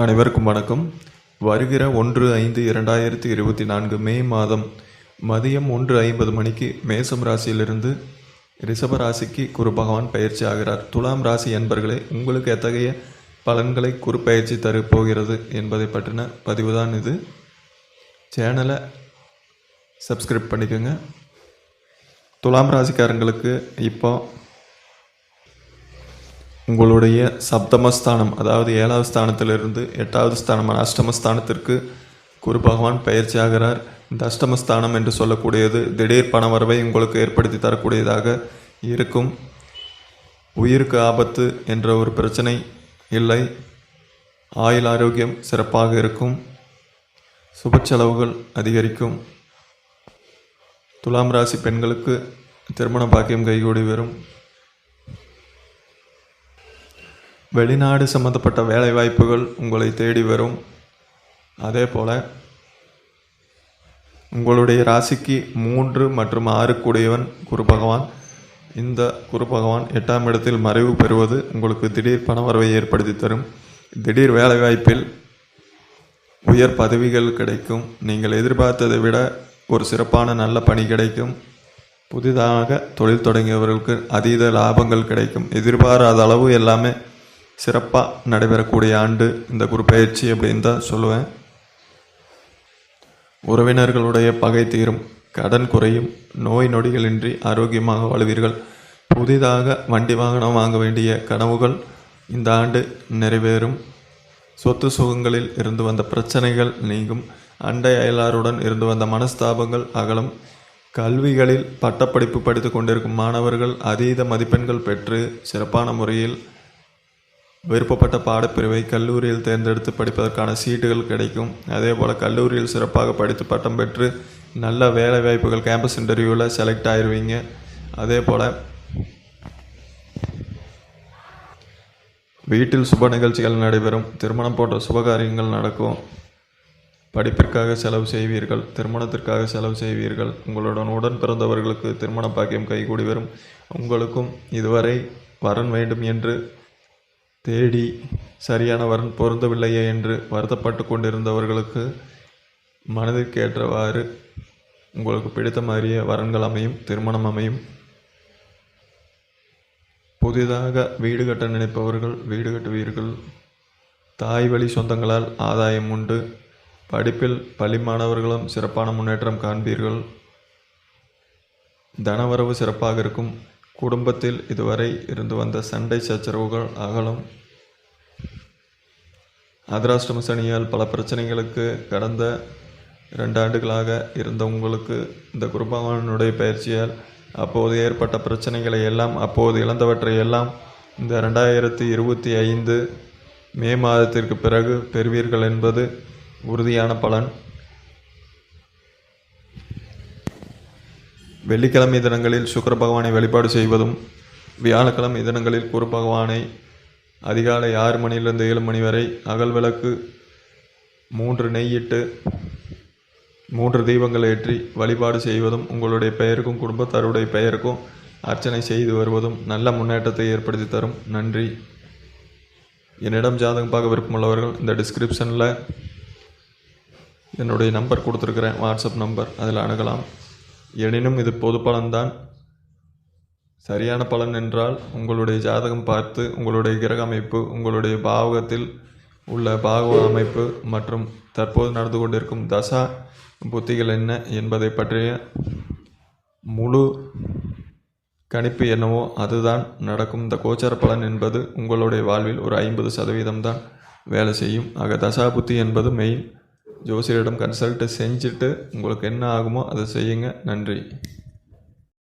அனைவருக்கும் வணக்கம். வருகிற ஒன்று ஐந்து இரண்டாயிரத்தி இருபத்தி நான்கு மே மாதம் மதியம் ஒன்று ஐம்பது மணிக்கு மேசம் ராசியிலிருந்து ரிஷப ராசிக்கு குரு பகவான் பயிற்சி ஆகிறார். துலாம் ராசி என்பர்களே உங்களுக்கு எத்தகைய பலன்களை குரு பயிற்சி தரப்போகிறது என்பதை பற்றின பதிவு தான் இது. சேனலை சப்ஸ்கிரைப் பண்ணிக்கோங்க. துலாம் ராசிக்காரங்களுக்கு இப்போ உங்களுடைய சப்தமஸ்தானம் அதாவது ஏழாவது ஸ்தானத்திலிருந்து எட்டாவது ஸ்தானமான அஷ்டமஸ்தானத்திற்கு குரு பகவான் பயிற்சி ஆகிறார் இந்த அஷ்டமஸ்தானம் என்று சொல்லக்கூடியது திடீர் பண வரவை உங்களுக்கு ஏற்படுத்தி தரக்கூடியதாக இருக்கும். உயிருக்கு ஆபத்து என்ற ஒரு பிரச்சனை இல்லை. ஆயுள் ஆரோக்கியம் சிறப்பாக இருக்கும். சுப செலவுகள் அதிகரிக்கும். துலாம் ராசி பெண்களுக்கு திருமண பாக்கியம் கைகூடி வரும். வெளிநாடு சம்மந்தப்பட்ட வேலைவாய்ப்புகள் உங்களை தேடி வரும். அதே போல் உங்களுடைய ராசிக்கு மூன்று மற்றும் ஆறுக்குடையவன் குரு பகவான். இந்த குரு பகவான் எட்டாம் இடத்தில் மறைவு பெறுவது உங்களுக்கு திடீர் பணவரவை ஏற்படுத்தி தரும். திடீர் வேலைவாய்ப்பில் உயர் பதவிகள் கிடைக்கும். நீங்கள் எதிர்பார்த்ததை விட ஒரு சிறப்பான நல்ல பணி கிடைக்கும். புதிதாக தொழில் தொடங்கியவர்களுக்கு அதீத லாபங்கள் கிடைக்கும். எதிர்பாராத அளவு எல்லாமே சிறப்பாக நடைபெறக்கூடிய ஆண்டு இந்த குரு பயிற்சி அப்படின்னு தான் சொல்லுவேன். உறவினர்களுடைய பகை தீரும் கடன் குறையும் நோய் நொடிகளின்றி ஆரோக்கியமாக வாழ்வீர்கள். புதிதாக வண்டி வாகனம் வாங்க வேண்டிய கனவுகள் இந்த ஆண்டு நிறைவேறும். சொத்து சுகங்களில் இருந்து வந்த பிரச்சனைகள் நீங்கும். அண்டை அயலாருடன் இருந்து வந்த மனஸ்தாபங்கள் அகலும். கல்விகளில் பட்டப்படிப்பு படித்து கொண்டிருக்கும் மாணவர்கள் அதீத மதிப்பெண்கள் பெற்று சிறப்பான முறையில் விருப்பப்பட்ட பாடப்பிரிவை கல்லூரியில் தேர்ந்தெடுத்து படிப்பதற்கான சீட்டுகள் கிடைக்கும். அதே போல் கல்லூரியில் சிறப்பாக படித்து பட்டம் பெற்று நல்ல வேலை வாய்ப்புகள் கேம்பஸ் இன்டர்வியூவில் செலக்ட் ஆயிடுவீங்க அதே போல் வீட்டில் சுப நிகழ்ச்சிகள் நடைபெறும். திருமணம் போன்ற சுபகாரியங்கள் நடக்கும். படிப்பிற்காக செலவு செய்வீர்கள். திருமணத்திற்காக செலவு செய்வீர்கள். உங்களுடன் உடன் பிறந்தவர்களுக்கு திருமண பாக்கியம் கைகூடி வரும். உங்களுக்கும் இதுவரை வரன் வேண்டும் என்று தேடி சரியான வரன் பொருந்தவில்லையே என்று வருத்தப்பட்டு கொண்டிருந்தவர்களுக்கு மனதிற்கேற்றவாறு உங்களுக்கு பிடித்த மாதிரியே வரன்கள் அமையும் திருமணம் அமையும். புதிதாக வீடு கட்ட நினைப்பவர்கள் வீடு கட்டுவீர்கள். தாய் வழி சொந்தங்களால் ஆதாயம் உண்டு. படிப்பில் பள்ளி மாணவர்களும் சிறப்பான முன்னேற்றம் காண்பீர்கள். தனவரவு சிறப்பாக இருக்கும். குடும்பத்தில் இதுவரை இருந்து வந்த சண்டை சச்சரவுகள் அகலும். அதிராஷ்டம சனியால் பல பிரச்சனைகளுக்கு கடந்த ரெண்டு ஆண்டுகளாக இருந்த உங்களுக்கு இந்த குருபகவானுடைய பயிற்சியால் அப்போது ஏற்பட்ட பிரச்சனைகளை எல்லாம் அப்போது இழந்தவற்றை எல்லாம் இந்த ரெண்டாயிரத்தி இருபத்தி ஐந்து மே மாதத்திற்கு பிறகு பெறுவீர்கள் என்பது உறுதியான பலன். வெள்ளிக்கிழமை தினங்களில் சுக்கர பகவானை வழிபாடு செய்வதும் வியாழக்கிழமை தினங்களில் குரு பகவானை அதிகாலை ஆறு மணியிலிருந்து ஏழு மணி வரை அகல் விளக்கு மூன்று நெய்யிட்டு மூன்று தீபங்கள் ஏற்றி வழிபாடு செய்வதும் உங்களுடைய பெயருக்கும் குடும்பத்தாருடைய பெயருக்கும் அர்ச்சனை செய்து வருவதும் நல்ல முன்னேற்றத்தை ஏற்படுத்தி தரும். நன்றி. என்னிடம் ஜாதகம் பார்க்க விருப்பமுள்ளவர்கள் இந்த டிஸ்கிரிப்ஷனில் என்னுடைய நம்பர் கொடுத்துருக்குறேன். வாட்ஸ்அப் நம்பர் அதில் அணுகலாம். எனினும் இது பொது பலன்தான். சரியான பலன் என்றால் உங்களுடைய ஜாதகம் பார்த்து உங்களுடைய கிரக அமைப்பு உங்களுடைய பாவகத்தில் உள்ள பாகவ அமைப்பு மற்றும் தற்போது நடந்து கொண்டிருக்கும் தசா புத்திகள் என்ன என்பதை பற்றிய முழு கணிப்பு என்னவோ அதுதான். நடக்கும் இந்த கோச்சார பலன் என்பது உங்களுடைய வாழ்வில் ஒரு ஐம்பது சதவீதம் தான் வேலை செய்யும். ஆக தசா புத்தி என்பது மெயின் ஜோசியரிடம் கன்சல்ட் செஞ்சுட்டு உங்களுக்கு என்ன ஆகுமோ அதை செய்யுங்க. நன்றி.